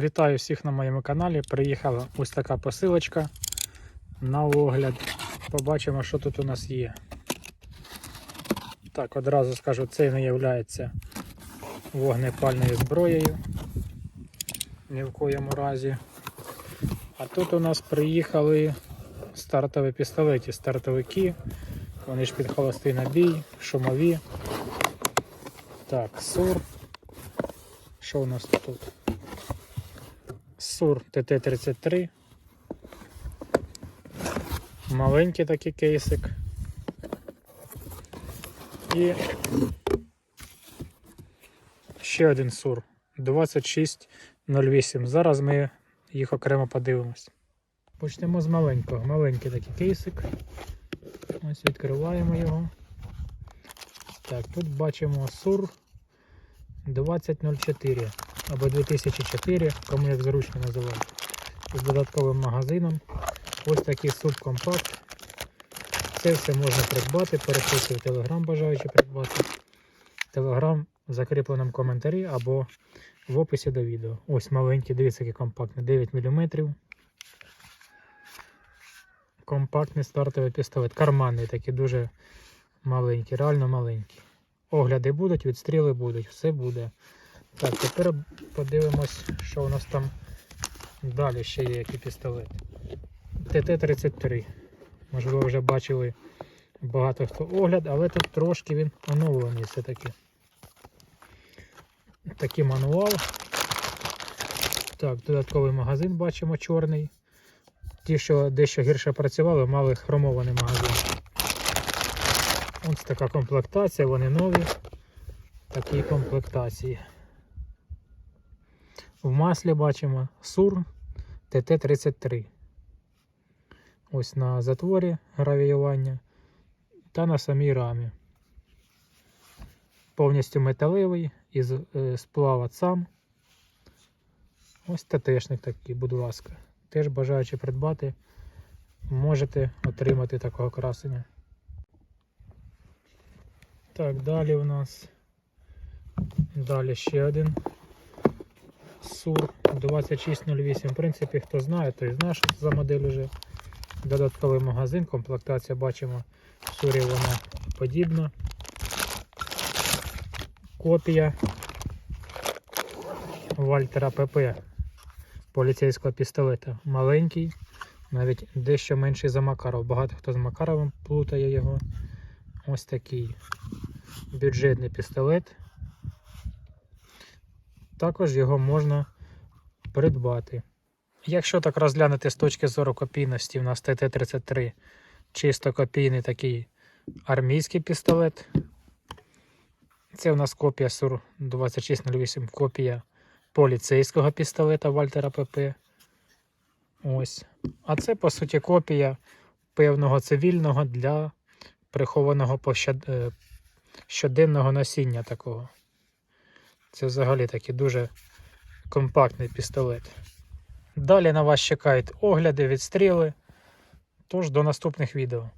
Вітаю всіх на моєму каналі. Приїхала ось така посилочка на огляд. Побачимо, що тут у нас є. Так, одразу скажу, це не є вогнепальною зброєю. Ні в коєму разі. А тут у нас приїхали стартові пістолети, стартовики. Вони ж під холостий набій, шумові. Так, сур. Що у нас тут? Сур ТТ-33. Маленький такий кейсик. І ще один сур 2608. Зараз ми їх окремо подивимось. Почнемо з маленького. Маленький такий кейсик. Ось відкриваємо його. Так, тут бачимо сур 2004 або 2004, кому як зручно називати. З додатковим магазином. Ось такий субкомпакт. Це все можна придбати. Переходьте в Телеграм, бажаючи придбати. Телеграм в закріпленому коментарі або в описі до відео. Ось маленький, дивіться, який компактний, 9 мм. Компактний стартовий пістолет. Карманний такий, дуже маленький, реально маленький. Огляди будуть, відстріли будуть, все буде. Так, тепер подивимось, що у нас там далі ще є який пістолет. ТТ-33. Можливо, вже бачили багато хто огляд, але тут трошки він оновлений все-таки. Такий мануал. Так, додатковий магазин бачимо чорний. Ті, що дещо гірше працювали, мали хромований магазин. Ось така комплектація, вони нові. Такі комплектації. В маслі бачимо Сур ТТ-33. Ось на затворі гравіювання та на самій рамі. Повністю металевий із е, сплава сам. Ось ТТшник такий, будь ласка. Теж бажаючи придбати, можете отримати такого красення. Так, далі у нас далі ще один Сур 2608. В принципі, хто знає, той знає, що за модель уже. Додатковий магазин, комплектація бачимо, в сурі вона подібна. Копія Вальтера ПП поліцейського пістолета. Маленький, навіть дещо менший за Макаров. Багато хто з Макаровим плутає його. Ось такий бюджетний пістолет. Також його можна придбати. Якщо так розглянути з точки зору копійності, у нас ТТ-33 чисто копійний такий армійський пістолет. Це у нас копія СУР 2608, копія поліцейського пістолета Вальтера ПП. Ось. А це, по суті, копія певного цивільного для прихованого пощад... е, щоденного носіння такого. Це взагалі такий дуже компактний пістолет. Далі на вас чекають огляди, відстріли. Тож до наступних відео.